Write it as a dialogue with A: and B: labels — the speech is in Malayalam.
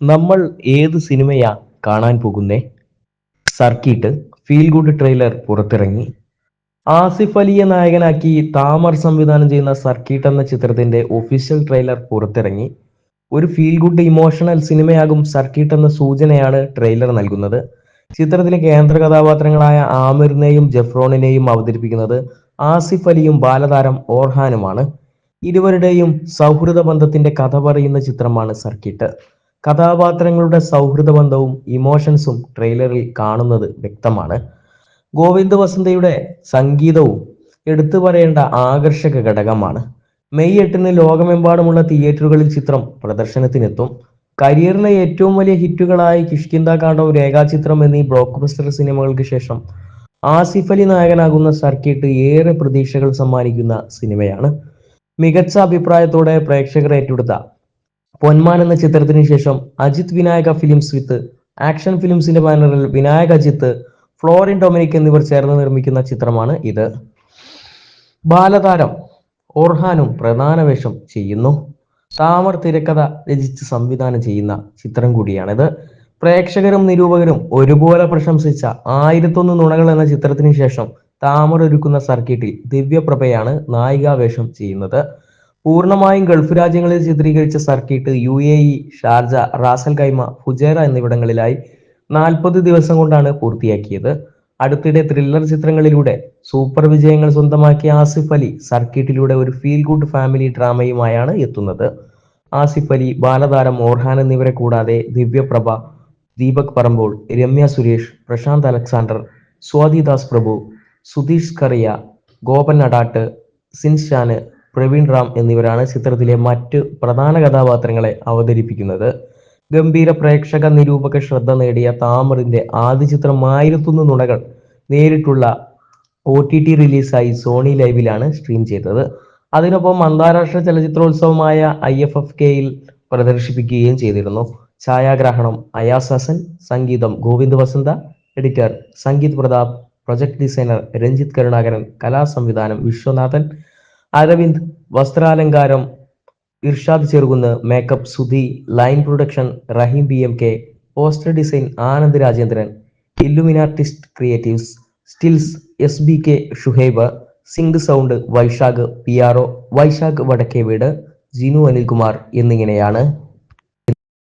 A: നമ്മൾ ഏത് സിനിമയാ കാണാൻ പോകുന്നേ? സർക്കിട്ട് ഫീൽ ഗുഡ് ട്രെയിലർ പുറത്തിറങ്ങി. ആസിഫ് അലിയെ നായകനാക്കി താമർ സംവിധാനം ചെയ്യുന്ന സർക്കിട്ട് എന്ന ചിത്രത്തിന്റെ ഒഫീഷ്യൽ ട്രെയിലർ പുറത്തിറങ്ങി. ഒരു ഫീൽ ഗുഡ് ഇമോഷണൽ സിനിമയാകും സർക്കിട്ട് എന്ന സൂചനയാണ് ട്രെയിലർ നൽകുന്നത്. ചിത്രത്തിലെ കേന്ദ്ര കഥാപാത്രങ്ങളായ ആമിറിനെയും ജഫ്രോണിനെയും അവതരിപ്പിക്കുന്നത് ആസിഫ് അലിയും ബാലതാരം ഓർഹാനുമാണ്. ഇരുവരുടെയും സൗഹൃദ ബന്ധത്തിന്റെ കഥ പറയുന്ന ചിത്രമാണ് സർക്കിട്ട്. കഥാപാത്രങ്ങളുടെ സൗഹൃദ ബന്ധവും ഇമോഷൻസും ട്രെയിലറിൽ കാണുന്നത് വ്യക്തമാണ്. ഗോവിന്ദ് വസന്തയുടെ സംഗീതവും എടുത്തു പറയേണ്ട ആകർഷക ഘടകമാണ്. മെയ് എട്ടിന് ലോകമെമ്പാടുമുള്ള തിയേറ്ററുകളിൽ ചിത്രം പ്രദർശനത്തിനെത്തും. കരിയറിലെ ഏറ്റവും വലിയ ഹിറ്റുകളായി കിഷ്കിന്ത കാണ്ഡവും രേഖാചിത്രം എന്നീ ബ്ലോക്ക് ബസ്റ്റർ സിനിമകൾക്ക് ശേഷം ആസിഫ് അലി നായകനാകുന്ന സർക്കിട്ട് ഏറെ പ്രതീക്ഷകൾ സമ്മാനിക്കുന്ന സിനിമയാണ്. മികച്ച അഭിപ്രായത്തോടെ പ്രേക്ഷകർ ഏറ്റെടുത്ത പൊന്മാൻ എന്ന ചിത്രത്തിന് ശേഷം Ajith Vinayaka films with action ഫിലിംസിന്റെ ബാനറിൽ വിനായക അജിത്ത് ഫ്ലോറിൻ ഡൊമിനിക് എന്നിവർ ചേർന്ന് നിർമ്മിക്കുന്ന ചിത്രമാണ് ഇത്. ബാലതാരം ഓർഹാനും പ്രധാന വേഷം ചെയ്യുന്നു. താമർ തിരക്കഥ രചിച്ച് സംവിധാനം ചെയ്യുന്ന ചിത്രം കൂടിയാണിത്. പ്രേക്ഷകരും നിരൂപകരും ഒരുപോലെ പ്രശംസിച്ച ആയിരത്തൊന്ന് നുണകൾ എന്ന ചിത്രത്തിന് ശേഷം താമർ ഒരുക്കുന്ന സർക്കിട്ടിൽ ദിവ്യപ്രഭയാണ് നായികാവേഷം ചെയ്യുന്നത്. പൂർണമായും ഗൾഫ് രാജ്യങ്ങളിൽ ചിത്രീകരിച്ച circuit U A E Sharjah Ras al Khaimah Fujairah എന്നിവിടങ്ങളിലായി നാൽപ്പത് ദിവസം കൊണ്ടാണ് പൂർത്തിയാക്കിയത്. അടുത്തിടെ ത്രില്ലർ ചിത്രങ്ങളിലൂടെ സൂപ്പർ വിജയങ്ങൾ സ്വന്തമാക്കിയ ആസിഫ് അലി സർക്കിട്ടിലൂടെ ഒരു ഫീൽ ഗുഡ് ഫാമിലി ഡ്രാമയുമായാണ് എത്തുന്നത്. ആസിഫ് അലി ബാലതാരം ഓർഹാൻ എന്നിവരെ കൂടാതെ ദിവ്യപ്രഭ ദീപക് പറമ്പോൾ രമ്യ സുരേഷ് പ്രശാന്ത് അലക്സാണ്ടർ സ്വാതിദാസ് പ്രഭു സുധീഷ് കറിയ ഗോപൻ അടാട്ട് സിൻഷാന് പ്രവീൺ റാം എന്നിവരാണ് ചിത്രത്തിലെ മറ്റ് പ്രധാന കഥാപാത്രങ്ങളെ അവതരിപ്പിക്കുന്നത്. ഗംഭീര പ്രേക്ഷക നിരൂപക ശ്രദ്ധ നേടിയ താമറിന്റെ ആദ്യ ചിത്രം ആയിരത്തൊന്ന് നുണകൾ നേരിട്ടുള്ള ഒ ടി ടി റിലീസായി സോണി ലൈവിലാണ് സ്ട്രീം ചെയ്തത്. അതിനൊപ്പം അന്താരാഷ്ട്ര ചലച്ചിത്രോത്സവമായ ഐ എഫ് എഫ് കെയിൽ പ്രദർശിപ്പിക്കുകയും ചെയ്തിരുന്നു. ഛായാഗ്രഹണം അയാസ് ഹസൻ സംഗീതം Govind Vasantha editor Sangeeth Prathap project designer Ranjith Karunakaran കലാസംവിധാനം Viswanathan Aravind വസ്ത്രാലങ്കാരം Irshad Cherukunnu makeup Sudhi line production Rahim B M K poster design Anand Rajendran Illuminartist creatives stills S B K Shuhaib sync sound Vaishakh P R O Vaishakh Vadakkeveedu Jinu Anilkumar എന്നിങ്ങനെയാണ്